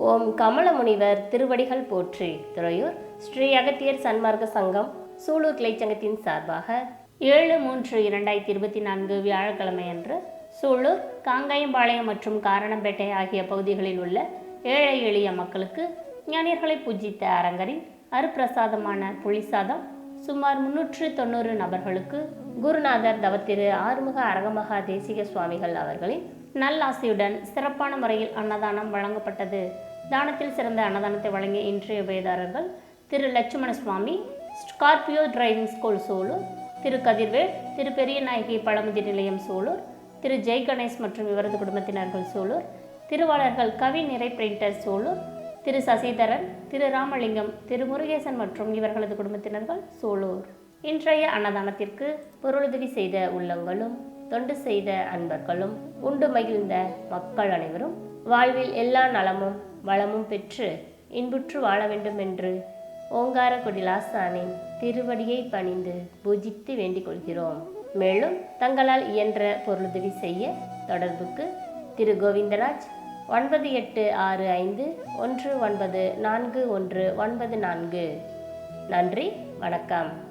ஓம் கமல முனிவர் திருவடிகள் போற்றி. துறையூர் ஸ்ரீ அகத்தியர் சன்மார்க்க சங்கம் சூலூர் கிளைச்சங்கத்தின் சார்பாக ஏழு மூன்று இரண்டாயிரத்தி இருபத்தி நான்கு வியாழக்கிழமை அன்று சூலூர் காங்காயம்பாளையம் மற்றும் காரணம்பேட்டை ஆகிய பகுதிகளில் உள்ள ஏழை எளிய மக்களுக்கு ஞானியர்களை பூஜித்த அரங்கரின் அருப்பிரசாதமான புளிசாதம் சுமார் முன்னூற்று தொண்ணூறு நபர்களுக்கு குருநாதர் தவத்திரு ஆறுமுக அரகமகா தேசிக சுவாமிகள் அவர்களின் நல்லாசியுடன் சிறப்பான முறையில் அன்னதானம் வழங்கப்பட்டது. தானத்தில் சிறந்த அன்னதானத்தை வழங்கிய இன்றைய உபயதாரர்கள் Thiru Lakshmana Swami Scorpio driving school Sulur Thiru Kathirvel Thiru Periyanayaki Pazhamudhir Nilayam Sulur திரு ஜெய் கணேஷ் மற்றும் இவரது குடும்பத்தினர்கள் சூலூர் திருவாளர்கள் கவி நிறை பிரிண்டர் சூலூர் திரு சசிதரன் திரு ராமலிங்கம் திரு முருகேசன் மற்றும் இவர்களது குடும்பத்தினர்கள் சூலூர். இன்றைய அன்னதானத்திற்கு பொருளுதவி செய்த உள்ளங்களும் தொண்டு செய்த அன்பர்களும் உண்டு மகிழ்ந்த மக்கள் அனைவரும் வாழ்வில் எல்லா நலமும் வளமும் பெற்று இன்புற்று வாழ வேண்டும் என்று ஓங்கார குடிலாசானின் திருவடியை பணிந்து பூஜித்து வேண்டிக் கொள்கிறோம். மேலும் தங்களால் இயன்ற பொருளுதவி செய்ய தொடர்புக்கு திரு கோவிந்தராஜ் ஒன்பது எட்டு ஆறு ஐந்து ஒன்று ஒன்பது நான்கு ஒன்று ஒன்பது நான்கு. நன்றி வணக்கம்.